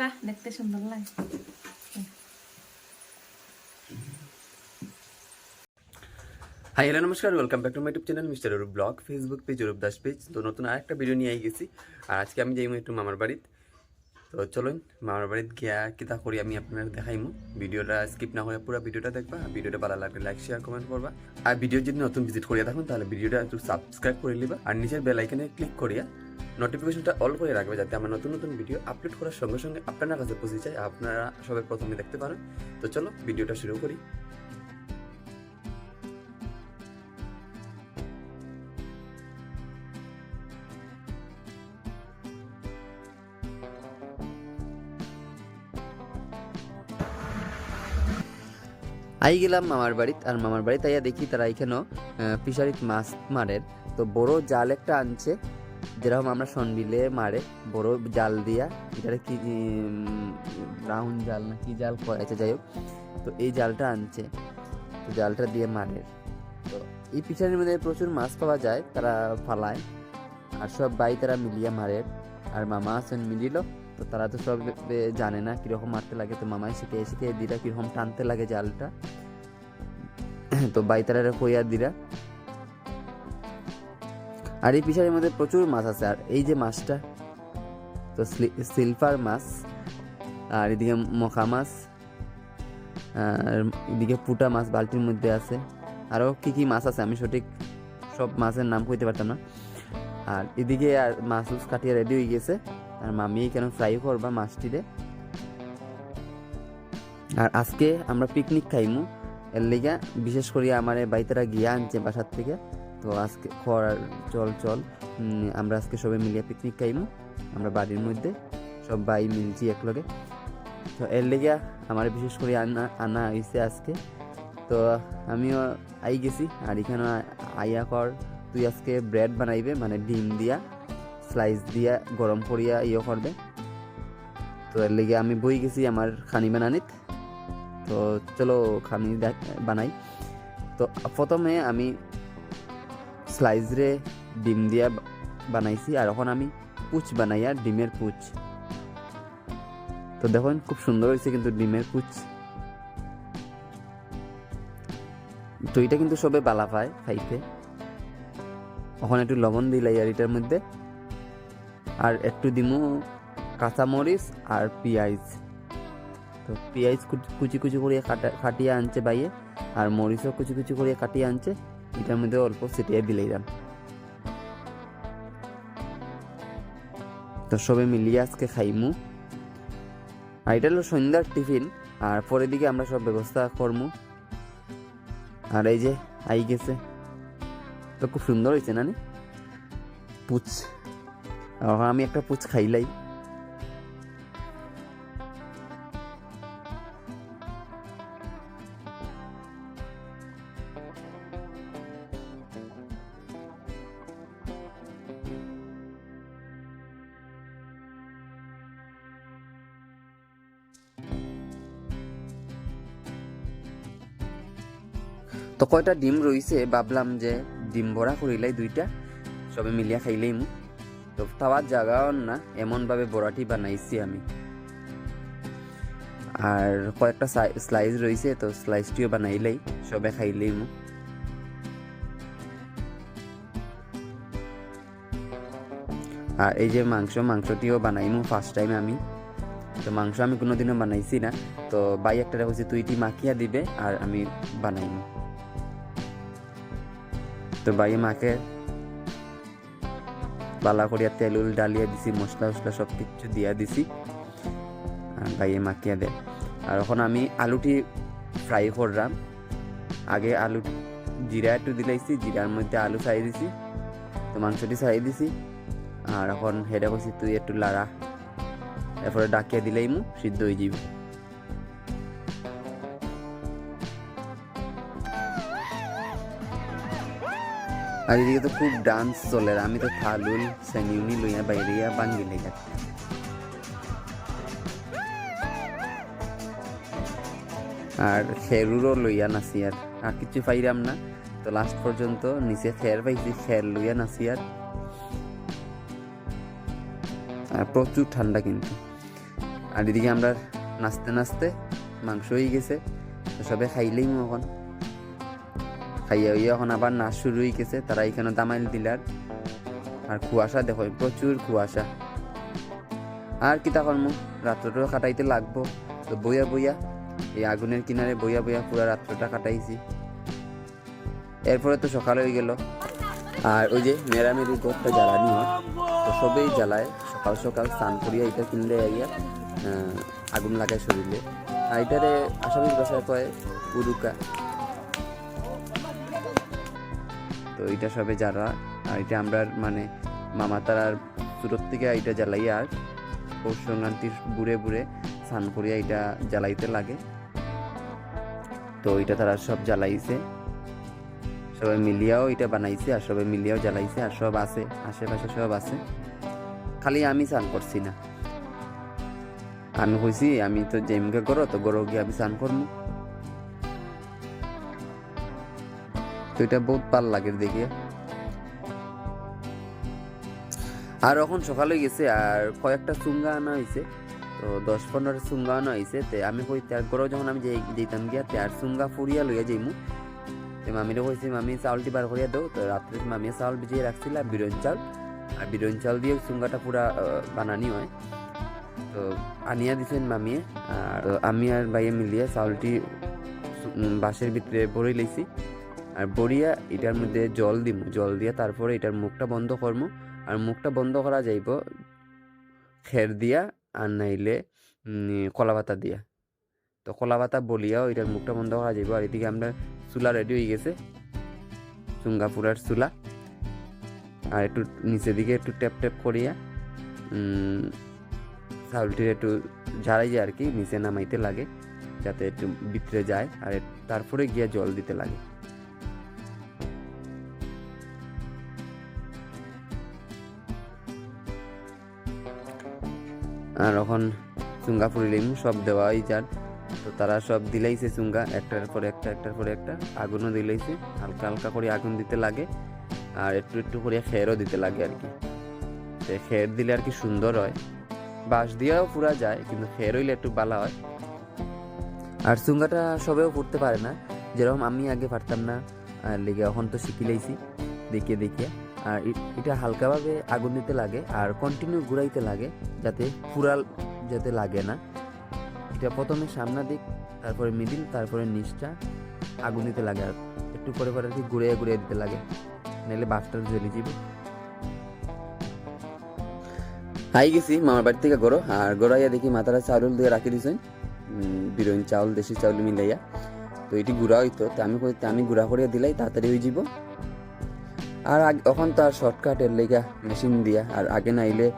বাহ দেখতে সুন্দর লাগে। হাই হ্যালো নমস্কার welcome back to my YouTube channel mister Arup blog Facebook page Arup Das page তো নতুন আরেকটা ভিডিও নিয়ে গেছি। আর আজকে আমি যাইমু একটু মামার বাড়িত। তো চলুন, মামার বাড়িত গিয়া কিতা করি আমি আপনার দেখাইমু। ভিডিওটা স্কিপ না করে পুরো ভিডিওটা দেখবা। আর ভিডিওটা ভালো লাগলে লাইক শেয়ার কমেন্ট করবা। আর ভিডিও যদি নতুন ভিজিট করিয়া থাকুন, তাহলে ভিডিওটা একটু সাবস্ক্রাইব করে নিবা। আর নিচের বেল আইকনে ক্লিক করিয়া নোটিফিকেশনটা অল করে রাখবে যাতে আমার নতুন নতুন ভিডিও আপলোড করার সঙ্গে সঙ্গে আপনার কাছে পৌঁছে যায়, আপনারা সবাই প্রথমে দেখতে পারেন। তো চলো ভিডিওটা শুরু করি। আই গেলাম মামার বাড়িত, আর মামার বাড়িতে আইয়া দেখি তারা এখানেও ফিশারিত মাছ মারের। তো বড় জাল একটা আনছে যেরকম আমরা সনবিলে মারে, বড় জাল দিয়া এটা কি ব্রাউন জাল না কি জাল কয় আচ্ছা যাই হোক। তো এই জালটা আনছে, তো জালটা দিয়ে মারে। তো এই ফিশারির মধ্যে প্রচুর মাছ পাওয়া যায়, তারা ফালায়। আর সব বাই তারা মিলিয়ে মারে। আর মামা আছেন মিলিল, তো তারা তো সব জানে না কীরকম মারতে লাগে। তো মামাই শিখে শিখে দিরা কীরকম টানতে লাগে জালটা। তো বাই তারা কইয়া দিরা আর এই ফিশারির মধ্যে প্রচুর মাছ আছে, আর এই যে মাছটা, তো সিলভার মাছ, আর এদিকে মখা মাছ, আর এদিকে পুটা মাছ বালতির মধ্যে আছে, আরও কি কি মাছ আছে আমি সঠিক সব মাছের নাম কইতে পারতাম না। আর এদিকে আর মাছ উস কাটিয়ে রেডি হয়ে গেছে, আর মামি কেন ফ্রাই করবা মাছটিরে। আর আজকে আমরা পিকনিক খাইমু, এর লেগে বিশেষ করে আমার বাইতেরা গিয়া আনছে বাসার থেকে। তো আজকে খড় চল চল। আমরা আজকে সবাই মিলিয়ে পিকনিক খাইমু। আমরা বাড়ির মধ্যে সব বাই মিলছি একলগে। তো এর লেগে আমার বিশেষ করে আনা আনা হয়েছে আজকে। তো আমিও আই গেছি, আর এখানে আইয়া কর, তুই আজকে ব্রেড বানাইবে মানে ডিম দিয়া স্লাইস দিয়া, গরম করিয়া ইয়ে করবে। তো এর লেগে আমি বই গেছি আমার খানি বানানিত। তো চলো খানি দেখ- বানাই। তো প্রথমে আমি স্লাইস রে ডিম দিয়া বানাইছি আর এখন আমি পুচ বানাইয়া ডিমের পুচ তো দেখুন খুব সুন্দর হয়েছে কিন্তু ডিমের পুচ তো এটা কিন্তু সবে বালা পায় খাইতে ওখানে একটু লবণ দিলাই আর এটার মধ্যে আর একটু দিমু কাঁচামরিচ আর পেঁয়াজ তো পেঁয়াজ কুচি- কুচি করে কাটা কাটিয়ে আনছে বাইয়ে আর মরিচও কুচি কুচি করে কাটিয়ে আনছে এটার মধ্যে অল্প ছিটিয়ে দিলাইলাম তো সবে মিলিয়ে আজকে খাইমু। আর এটা হলো সন্ধ্যার টিফিন, আর পরের দিকে আমরা সব ব্যবস্থা করমু। আর এই যে, আই গেছে। তো খুব সুন্দর হয়েছে না নি? পুচ। আমি একটা পুচ খাইলাই। তো কয়টা ডিম রইছে ভাবলাম যে ডিম ভরা করিলাই দুইটা। সবে মিলিয়া খাইলেই মু তো খাওয়ার জায়গাও না এমনভাবে বড়াটি বানাইছি আমি। আর কয়েকটা স্লাইস রইছে তো স্লাইসটিও বানাইলেই সবে খাইলেই মু আর এই যে মাংস, মাংসটিও বানাইমু ফার্স্ট টাইম আমি। তো মাংস আমি কোনোদিনও বানাইছি না। তো বাই একটা হচ্ছে তুইটি মাখিয়া দিবে আর আমি বানাইমু তো ভাই মাকে বালা করিয়া তেল উল ডালিয়া দিছি, মশলা উসলা সব কিছু দিয়া দিছি। আর মাখিয়া দেয় আর এখন আমি আলুটি ফ্রাই করলাম। আগে আলু জিরা একটু দিলাইছি, জিরার মধ্যে আলু ছাই দিছি, তো মাংসটি ছাই দিছি। আর এখন হেডে কইছি তুই একটু লাড়া। এরপরে ডাকিয়া দিলেই মু সিদ্ধ হয়ে যাবে আর এদিকে তো খুব ডান্স চলে আমি তো থালুল সেনিউনি লইয়া বাইরিয়া বাঙ্গি লেগে আর খেরুরও লইয়া নাচি আর আর কিছু পাইরাম না, তো লাস্ট পর্যন্ত নিচে খের পাইছি খের লইয়া নাচি আর আর প্রচুর ঠান্ডা কিন্তু। আর এদিকে আমরা নাচতে নাচতে মাংস হয়ে গেছে, তো সবে খাইলেই এখন খাইয়া হইয়া এখন আবার নাচ শুরু হয়ে গেছে। তারা এখানে দামাইল দিলার। আর কুয়াশা, দেখো, প্রচুর কুয়াশা। আর কিতা কর্ম? রাত্রটাও কাটাইতে লাগবো। তো বইয়া বইয়া, এই আগুনের কিনারে বইয়া বইয়া পুরো রাত্রটা কাটাইছি। এরপরে তো সকাল হয়ে গেল। আর ওই যে মেরামেরি ঘরটা জ্বালানি হয় তো সবেই জ্বালায়। সকাল সকাল স্নান করিয়া এটা কিনলে আইয়া আগুন লাগায় শরীরে। আর এটারে আসামির ভাষায় কয়, উরুকা। তো এটা সবে যারা, আর এটা আমরা মানে মামা তারার সুরত থেকে এটা জ্বালাই আর পৌষ সংক্রান্তির বুড়ে বুড়ে স্নান করিয়া এটা জ্বালাইতে লাগে। তো এটা তারা সব জ্বালাইছে। সবাই মিলিয়াও এটা বানাইছে আর সবাই মিলিয়াও জ্বালাইছে আর সব আছে, আশেপাশে সব আছে। খালি আমি স্নান করছি না। আমি কইছি, আমি তো জেমকে করো তো গরো গিয়ে আমি স্নান করব তো এটা বহুত ভালো লাগে দেখে। আর এখন সকালে গেছে আর কয়েকটা চুঙ্গা আনা হয়েছে তো দশ পনেরোটা চুঙ্গা আনা হয়েছে তে আমি কই তার গরো যখন আমি যেতাম গিয়া তার চুঙ্গা ফুরিয়া লইয়া যাইমু। তো মামিরে কইছি, মামি, চাউলটি বার করিয়া দাও। তো রাত্রে মামিয়ে চাউল ভিজিয়ে রাখছিল, আর বিরন চাউল। আর বিরন চাউল দিয়ে চুঙ্গাটা পুরা বানানি হয়। তো আনিয়া দিছেন মামিয়ে, আর আমি আর ভাইয়ে মিলিয়ে চাউলটি বাঁশের ভিতরে ভরে লইছি। আর বড়িয়া এটার মধ্যে জল দিব জল দিয়ে তারপরে এটার মুখটা বন্ধ করমু। আর মুখটা বন্ধ করা যাইব খের দিয়া আর নাইলে উম, কলা পাতা দিয়া। তো কলা পাতা বলিয়াও এটার মুখটা বন্ধ করা যাইব। আর এদিকে আমরা চুলা রেডি হয়ে গেছে। চুঙ্গাপুরার চুলা। আর একটু নিচের দিকে একটু ট্যাপ ট্যাপ করিয়া চাউলটির একটু ঝাড়াই আর কি নিচে নামাইতে লাগে যাতে একটু ভিতরে যায়। আর তারপরে গিয়া জল দিতে লাগে। আর এখন চুঙ্গা ফুরিলিম সব দেওয়াই যার। তো তারা সব দিলাইছে চুঙ্গা, একটার পরে একটা, একটার পর একটা। আগুনও দিলাইছে, হালকা হালকা করে আগুন দিতে লাগে। আর একটু একটু করে খেরও দিতে লাগে আর কি। তো খের দিলে আর কি সুন্দর হয়। বাঁশ দিয়েও পুরা যায়, কিন্তু খের হইলে একটু বালা হয়। আর চুঙ্গাটা সবেও ফুটতে পারে না। যেরকম আমি আগে পারতাম না, আর লেগে এখন তো শিখি লাইছি। দেখিয়ে দেখিয়ে। আর এটা হালকাভাবে আগুন দিতে লাগে আর কন্টিনিউ ঘুরাইতে লাগে, যাতে পুরাল যাতে লাগে না। এটা প্রথমে সামনা দিক, তারপরে মিডিল তারপরে নিচটা আগুন দিতে লাগে আর একটু করে করে আর কি ঘুরিয়ে দিতে লাগে। নাহলে বাসটা জ্বলে যাবে। হাই গেছি, মামার বাড়ি থেকে গরো। আর গড়াইয়া দেখি মাথাটা চাউল দিয়ে রাখি দিছেন। বিরোইন চাউল, দেশি চাউল মিলাইয়া। তো এটি গুড়া হইতো, তো আমি আমি গুড়া করে দিলাই, তাড়াতাড়ি হয়ে যাব আর আগ- এখন তো আর শর্টকাট এর লেগা মেশিন দিয়া। আর আগে নাইলে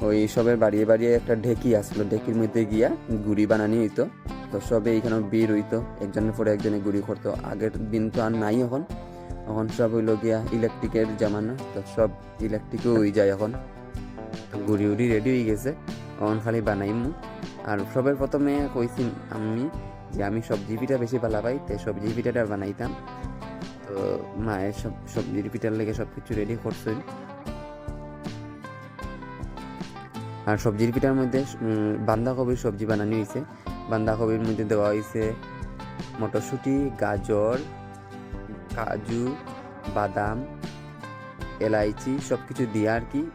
ওই সবের বাড়িয়ে বাড়িয়ে একটা ঢেকি আসলো। ঢেকির মধ্যে গিয়া গুড়ি বানানি হইতো। তো সবে এখানে বীর হইতো। একজনের পরে একজনে গুড়ি করতো। আগের দিন তো আর নাই এখন। এখন সব হইল গিয়া ইলেকট্রিকের জামানা। তো সব ইলেকট্রিকও হয়ে যায় এখন। গুড়ি উড়ি রেডি হয়ে গেছে। এখন খালি বানাইমু। আর সবের প্রথমে কইছি আমি যে আমি সবজি পিঠা বেশি ভালো পাই তাই সবজি পিঠাটা বানাইতাম। তো মায়ের সব সবজির পিঠার লেগে সব কিছু রেডি করছেন আর সবজির পিঠার মধ্যে উম, বাঁধাকপির সবজি বানানো হয়েছে। বাঁধাকপির মধ্যে দেওয়া হয়েছে মটরশুঁটি গাজর কাজু বাদাম এলাইচি সব কিছু দিয়ে আর কি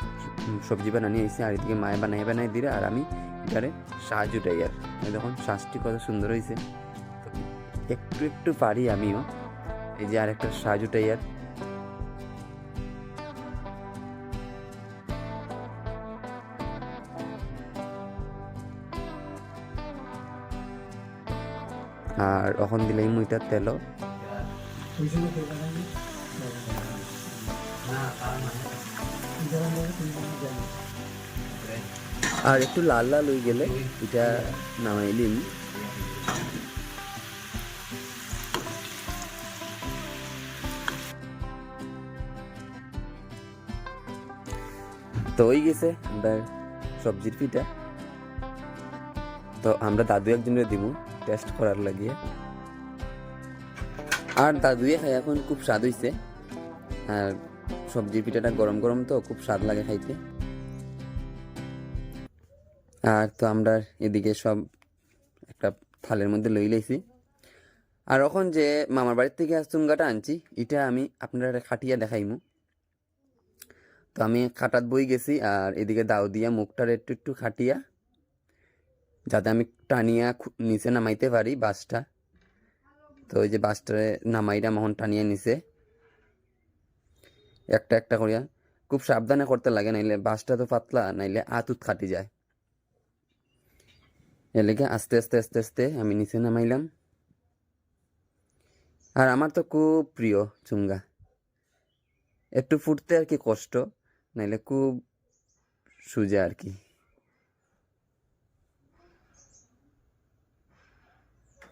সবজি বানানো হয়েছে। আর এদিকে মায়ে বানাই বানাই দিলে আর আমি এটারে সাহায্য উঠাই আর। দেখুন শ্বাসটি কত সুন্দর হয়েছে। একটু একটু পারি আমিও। এই যে আরেকটা সাহায্য উঠাই আর এখন দিলাই মুইটার তেলও। আর একটু লাল লাল হয়ে গেলে এটা নামাইলিম তো হয়ে গেছে, আমরা সবজির পিঠা। তো আমরা দাদু একজনের দিব টেস্ট করার লাগিয়ে আর দাদুয়ে খাই এখন খুব স্বাদ হইছে। আর সবজির পিঠাটা গরম গরম তো, খুব স্বাদ লাগে খাইতে। আর তো আমরা এদিকে সব একটা থালের মধ্যে লই লাইছি। আর এখন যে মামার বাড়ির থেকে চুঙ্গাটা আনছি, এটা আমি আপনারা খাটিয়া দেখাইমু। তো আমি খাটাত বই গেছি, আর এদিকে দাও দিয়া মুখটার একটু একটু খাটিয়া, যাতে আমি টানিয়া নিচে নামাইতে পারি বাসটা। তো ওই যে বাসটারে নামাইরা মহন টানিয়া নিচে একটা একটা করিয়া খুব সাবধানে করতে লাগে, নাইলে বাসটা তো পাতলা, নাইলে আতুত খাটি যায়। এর আস্তে আস্তে আস্তে আস্তে আমি নিচে নামাইলাম। আর আমার তো খুব প্রিয় চুঙ্গা একটু ফুটতে আর কি কষ্ট। নাইলে খুব সুজা আর কি।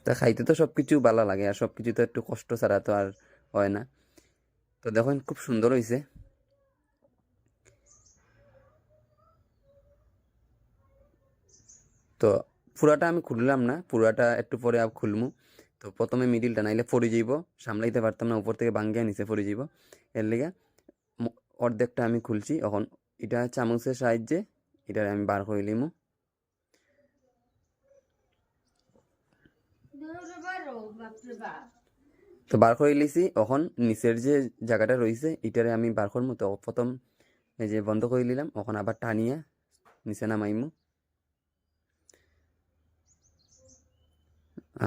তা খাইতে তো সব কিছু ভালো লাগে আর সব কিছু তো একটু কষ্ট ছাড়া তো আর হয় না। তো দেখুন খুব সুন্দর হয়েছে তো পুরাটা আমি খুললাম না, পুরাটা একটু পরে আর খুলমু। তো প্রথমে মিডিলটা নাইলে পড়ে যাইব, সামলাইতে পারতাম না, উপর থেকে বাঙ্গিয়া নিচে পড়ে যাইব। এর লেগে অর্ধেকটা আমি খুলছি। এখন এটা চামচের সাহায্যে এটা আমি বার করে লিমু তো বার করে লিছি এখন নিচের যে জায়গাটা রয়েছে, এটারে আমি বার করব। তো প্রথম এই যে বন্ধ করে নিলাম। এখন আবার টানিয়া নিচে নামাইমু।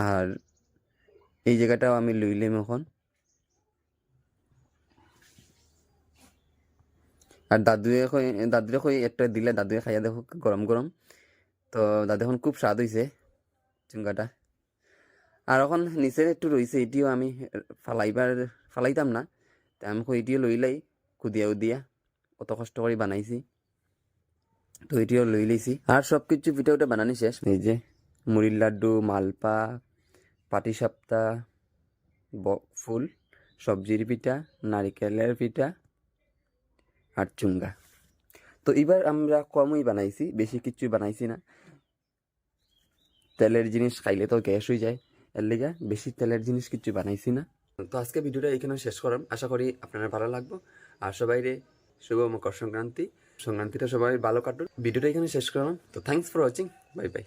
আর এই জায়গাটাও আমি লইলাম এখন। আর দাদুয়ে কই, দাদুরে কই একটা দিলে দাদুয়ে খাইয়া দেখো গরম গরম। তো দাদু এখন খুব স্বাদ হয়েছে চুঙ্গাটা। আর এখন নিচে একটু রয়েছে এটিও আমি ফালাইবার, ফালাইতাম না। তা আমি কই এটিও লইলাই কুদিয়া উদিয়া অত কষ্ট করে বানাইছি। তো এটিও লই লইছি আর সব কিছু পিঠা উঠে বানানি শেষ। এই যে মুড়ির লাড্ডু, মালপা পাটিসাপ্তা ফুল, সবজির পিঠা, নারিকেলের পিঠা আর চুঙ্গা। তো এবার আমরা কমই বানাইছি, বেশি কিছু বানাইছি না। তেলের জিনিস খাইলে তো গ্যাস হয়ে যায়। এর লেগে বেশি তেলের জিনিস কিছু বানাইছি না। তো আজকে ভিডিওটা এখানে শেষ করাম আশা করি আপনারা ভালো লাগবো। আর সবাই রে শুভ মকর সংক্রান্তি। সংক্রান্তিটা সবাই ভালো কাটুন ভিডিওটা এখানে শেষ করলাম। তো thanks for watching bye bye